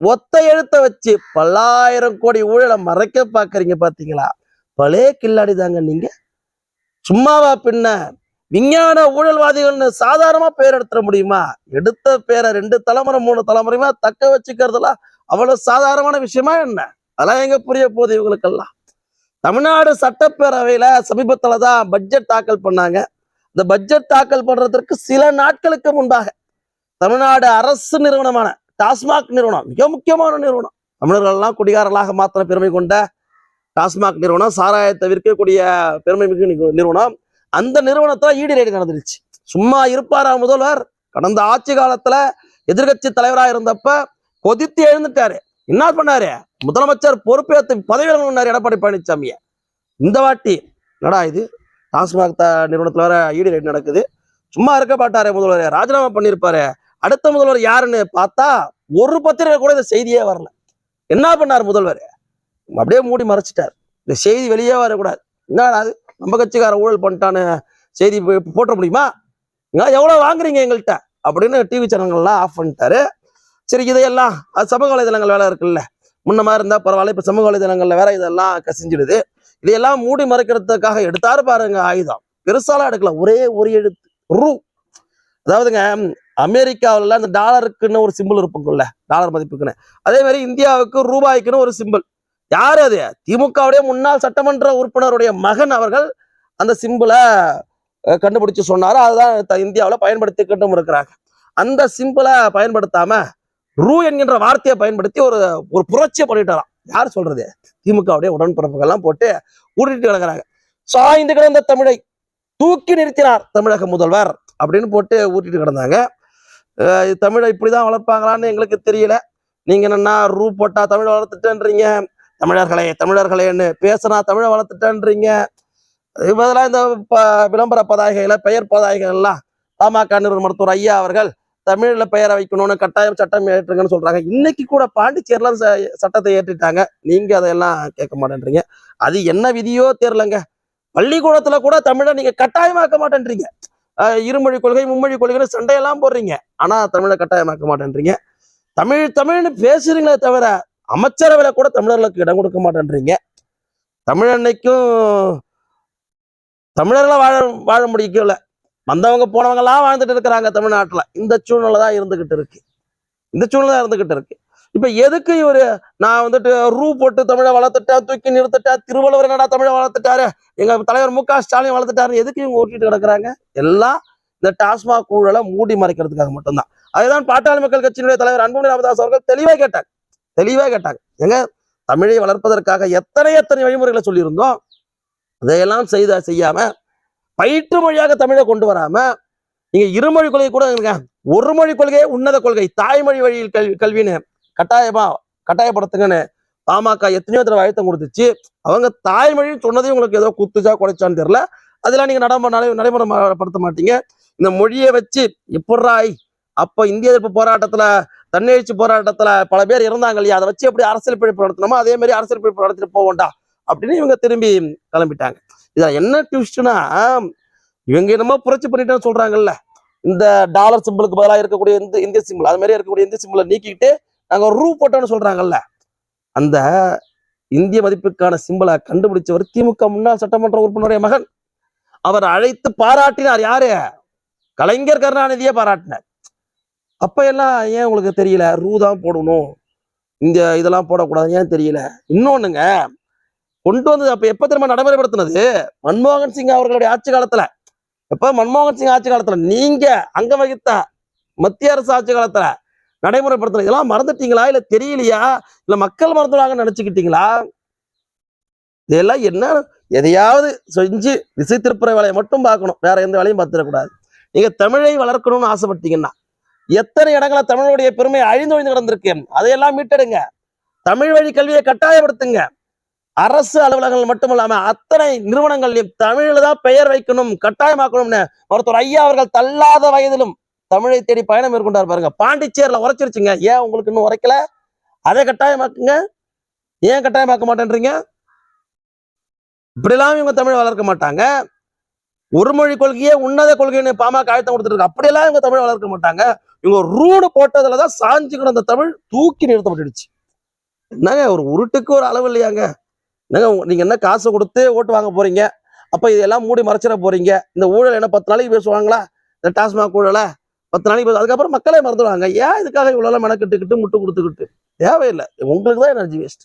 ஒத்த எழுத்த வச்சு பல்லாயிரம் கோடி ஊழலை மறைக்க பாக்குறீங்க பாத்தீங்களா பலே கில்லாடி தாங்க நீங்க. சும்மாவா பின்ன விஞ்ஞான ஊழல்வாதிகள்னு சாதாரணமா பேர் எடுத்துட முடியுமா? எடுத்த பேரை ரெண்டு தலைமுறை மூணு தலைமுறையுமா தக்க வச்சுக்கிறதுலாம் அவ்வளவு சாதாரணமான விஷயமா என்ன? அதெல்லாம் எங்க புரிய போகுது இவங்களுக்கெல்லாம்? தமிழ்நாடு சட்டப்பேரவையில சமீபத்துல தான் பட்ஜெட் தாக்கல் பண்ணாங்க. இந்த பட்ஜெட் தாக்கல் பண்றதற்கு சில நாட்களுக்கு முன்பாக தமிழ்நாடு அரசு நிறுவனமான டாஸ்மாக் நிறுவனம் மிக முக்கியமான நிறுவனம். தமிழர்கள்லாம் குடிகாரர்களாக மாத்திர பெருமை கொண்ட டாஸ்மாக் நிறுவனம் சாராயத்தை விற்கக்கூடிய பெருமை மிகு நிறுவனம். அந்த நிறுவனத்துல ஈடு ரேடு நடந்துருச்சு. சும்மா இருப்பாரா முதல்வர்? கடந்த ஆட்சி காலத்துல எதிர்க்கட்சி தலைவராக இருந்தப்ப கொதித்து எழுந்துட்டாரு. என்ன பண்ணாரு? முதலமைச்சர் பொறுப்பேற்று பதவியில் எடப்பாடி பழனிசாமிய இந்த வாட்டி என்னடா இது? டாஸ்மாக் நிறுவனத்தில் நிறுவனத்துல வேற ஈடு ரேடு நடக்குது. சும்மா இருக்க மாட்டாரே முதல்வர். ராஜினாமா பண்ணியிருப்பாரு அடுத்த முதல்வர் யாருன்னு பார்த்தா ஒரு பத்திரிகை கூட இந்த செய்தியே வரல. என்ன பண்ணார் முதல்வர்? அப்படியே மூடி மறைச்சிட்டார். இந்த செய்தி வெளியே வரக்கூடாது. என்ன அது? நம்ம கட்சிக்கார ஊழல் பண்ணிட்டான்னு செய்தி போட்ட முடியுமா? நீங்க எவ்வளோ வாங்குறீங்க எங்கள்கிட்ட அப்படின்னு டிவி சேனல்கள்லாம் ஆஃப் பண்ணிட்டாரு. சரி இதையெல்லாம் அது சமூக வலைதளங்கள் வேலை இருக்குல்ல. முன்ன மாதிரி இருந்தால் பரவாயில்ல இப்போ சமூக வலைதளங்களில் வேற இதெல்லாம் கசிஞ்சிடுது. இதையெல்லாம் மூடி மறைக்கிறதுக்காக எடுத்தாரு பாருங்க ஆயுதம். பெருசாலாம் எடுக்கல. ஒரே ஒரு எழுத்து ரூ. அதாவதுங்க அமெரிக்காவில் அந்த டாலருக்குன்னு ஒரு சிம்பிள் இருக்கும்ல டாலர் மதிப்புக்குன்னு. அதே மாதிரி இந்தியாவுக்கு ரூபாய்க்குன்னு ஒரு சிம்பிள் யார் அது? திமுகவுடைய முன்னாள் சட்டமன்ற உறுப்பினருடைய மகன் அவர்கள் அந்த சிம்பிளை கண்டுபிடிச்சு சொன்னாரோ. அதுதான் த- பயன்படுத்தி பயன்படுத்திக்கிட்டும் இருக்கிறாங்க. அந்த சிம்பிளை பயன்படுத்தாம ரூ என்கின்ற வார்த்தையை பயன்படுத்தி ஒரு ஒரு புரட்சியை பண்ணிட்டாராம். யார் சொல்றது? திமுகவுடைய உடன்பிறப்புகள்லாம் போட்டு ஊட்டிட்டு கிடக்குறாங்க. சாய்ந்து கிடந்த தமிழை தூக்கி நிறுத்தினார் தமிழக முதல்வர் அப்படின்னு போட்டு ஊட்டிட்டு கிடந்தாங்க. தமிழை இப்படி தான் வளர்ப்பாங்களான்னு எங்களுக்கு தெரியல. நீங்கள் என்னன்னா ரூ போட்டால் தமிழை வளர்த்துட்டேன்றீங்க. தமிழர்களே தமிழர்களேன்னு பேசுனா தமிழை வளர்த்துட்டேன்றீங்க. இதெல்லாம் இந்த ப- விளம்பர பதாகைகளை பெயர் பதாகைகள் எல்லாம் பாமக நிறுவன மருத்துவர் ஐயா அவர்கள் தமிழில் பெயரை வைக்கணும்னு கட்டாயம் சட்டம் ஏற்றுங்கன்னு சொல்றாங்க. இன்னைக்கு கூட பாண்டிச்சேரில் சட்டத்தை ஏற்றிட்டாங்க. நீங்க அதையெல்லாம் கேட்க மாட்டேன்றீங்க. அது என்ன விதியோ தெரிலங்க பள்ளிக்கூடத்தில் கூட தமிழை நீங்க கட்டாயமாக்க மாட்டேன்றீங்க. இருமொழி கொள்கை மும்மொழி கொள்கைன்னு சண்டையெல்லாம் போடுறீங்க. ஆனால் தமிழை கட்டாயமாக்க மாட்டேன்றீங்க. தமிழ் தமிழ்னு பேசுறீங்களே தவிர அமைச்சரவையில் கூட தமிழர்களுக்கு இடம் கொடுக்க மாட்டேன்றீங்க. தமிழ் அன்னைக்கும் தமிழர்களா வாழ வாழ முடியல வந்தவங்க போனவங்க வாழ்ந்துட்டு இருக்கிறாங்க தமிழ்நாட்டில். இந்த சூழ்நிலை தான் இருந்துகிட்டு இருக்கு. இந்த சூழ்நிலை தான் இருந்துகிட்டு இருக்கு. இப்ப எதுக்கு இவரு? நான் வந்துட்டு ரூ போட்டு தமிழை வளர்த்துட்டேன் தூக்கி நிறுத்திட்டேன் திருவள்ளுவர் என்னடா தமிழை வளர்த்துட்டாரு? எங்க தலைவர் மு க ஸ்டாலின் வளர்த்துட்டாரு எதுக்கு இவங்க ஓட்டிட்டு கிடக்குறாங்க? எல்லாம் இந்த டாஸ்மாக் ஊழலை மூடி மறைக்கிறதுக்காக மட்டும்தான். அதுதான் பாட்டாளி மக்கள் கட்சியினுடைய தலைவர் அன்புமணி ராமதாஸ் அவர்கள் தெளிவாக கேட்டாங்க. தெளிவாக கேட்டாங்க. எங்க தமிழை வளர்ப்பதற்காக எத்தனை எத்தனை வழிமுறைகளை சொல்லியிருந்தோம்? இதையெல்லாம் செய்த செய்யாம பயிற்று மொழியாக தமிழை கொண்டு வராம நீங்க இருமொழி கொள்கை கூட ஒரு மொழி கொள்கையே உன்னத கொள்கை தாய்மொழி வழியில் கல்வி கல்வின்னு கட்டாயமா கட்டாயப்படுத்துங்கன்னு பாமக எத்தனையோ தடவை அழுத்தம் கொடுத்துச்சு. அவங்க தாய்மொழி சொன்னதையும் உங்களுக்கு ஏதோ குத்துச்சா குறைச்சான்னு தெரியல. அதெல்லாம் நீங்க நடைமுறை நடை- நடைமுறைப்படுத்த மாட்டீங்க. இந்த மொழியை வச்சு எப்பட்றாய் அப்போ இந்திய எதிர்ப்பு போராட்டத்துல தன்னெழுச்சி போராட்டத்துல பல பேர் இருந்தாங்க இல்லையா? அதை வச்சு எப்படி அரசியல் பிழைப்பு நடத்தணுமோ அதே மாதிரி அரசியல் பிழைப்பு நடத்திட்டு போவோண்டா அப்படின்னு இவங்க திரும்பி கிளம்பிட்டாங்க. இதுல என்ன ட்விஸ்ட்னா இவங்க என்னமோ புரட்சி பண்ணிட்டேன்னு சொல்றாங்கல்ல. இந்த டாலர் சிம்பிளுக்கு பதிலாக இருக்கக்கூடிய இந்த இந்திய சிம்பிள் அது மாதிரி இருக்கக்கூடிய இந்திய சிம்பிளை நீக்கிட்டு நாங்க ரூ போட்டோம்னு சொல்றாங்கல்ல. அந்த இந்திய மதிப்புக்கான சிம்பலை கண்டுபிடிச்சவர் திமுக முன்னாள் சட்டமன்ற உறுப்பினருடைய மகன். அவர் அழைத்து பாராட்டினார் யாரு? கலைஞர் கருணாநிதியே பாராட்டினார். அப்ப எல்லாம் ஏன் உங்களுக்கு தெரியல? ரூ தான் போடணும். இந்த இதெல்லாம் போடக்கூடாது ஏன் தெரியல? இன்னொன்னுங்க கொண்டு வந்தது அப்ப எப்ப திரும்ப நடைமுறைப்படுத்தினது? மன்மோகன் சிங் அவர்களுடைய ஆட்சி காலத்துல. எப்ப? மன்மோகன் சிங் ஆட்சி காலத்துல. நீங்க அங்க வகித்த மத்திய அரசு ஆட்சி காலத்துல. நடைமுறைப்படுத்தணும். இதெல்லாம் மறந்துட்டீங்களா? இல்ல தெரியலையா? இல்ல மக்கள் மறந்துடுவாங்கன்னு நினச்சிக்கிட்டீங்களா? இதெல்லாம் என்ன? எதையாவது செஞ்சு திசை திருப்புற வேலையை மட்டும் பார்க்கணும். வேற எந்த வேலையும் பார்த்துடக்கூடாது. நீங்க தமிழை வளர்க்கணும்னு ஆசைப்பட்டீங்கன்னா எத்தனை இடங்கள தமிழுடைய பெருமை அழிந்து ஒழிந்து கிடந்திருக்கு? அதையெல்லாம் மீட்டெடுங்க. தமிழ் வழி கல்வியை கட்டாயப்படுத்துங்க. அரசு அலுவலகங்கள் மட்டும் இல்லாம அத்தனை நிறுவனங்களையும் தமிழில் தான் பெயர் வைக்கணும் கட்டாயமாக்கணும்னு ஒருத்தர் ஐயா அவர்கள் தள்ளாத வயதிலும் தமிழை தேடி பயணம் மேற்கொண்டார் பாருங்க. பாண்டிச்சேரியில உரைச்சிருச்சுங்க. ஏன் உங்களுக்கு இன்னும் உரைக்கல? அதை கட்டாயமாக்குங்க. ஏன் கட்டாயமாக்க மாட்டேன்றீங்க? இப்படிலாம் இவங்க தமிழை வளர்க்க மாட்டாங்க. ஒரு மொழி கொள்கையே உன்னத கொள்கைன்னு பாமக அழுத்தம் கொடுத்துட்டு இருக்கு. அப்படியெல்லாம் இவங்க தமிழ் வளர்க்க மாட்டாங்க. இவங்க ரூடு போட்டதுலதான் சாஞ்சு கிடந்த தமிழ் தூக்கி நிறுத்தப்பட்டுடுச்சு. என்னங்க ஒரு உருட்டுக்கு ஒரு அளவு இல்லையாங்க? என்னங்க நீங்க என்ன காசு கொடுத்து ஓட்டு வாங்க போறீங்க? அப்ப இதெல்லாம் மூடி மறைச்சிட போறீங்க? இந்த ஊழல் என்ன பத்து நாளைக்கு பேசுவாங்களா? இந்த டாஸ்மாக் ஊழலை? பத்து நாளைக்கு அதுக்கப்புறம் மக்களே மறந்துடுவாங்க. ஏன் இதுக்காக இவ்வளவு மெனக்கெட்டுக்கிட்டு முட்டு கொடுத்துக்கிட்டு? தேவையில்லை. உங்களுக்கு தான் எனர்ஜி வேஸ்ட்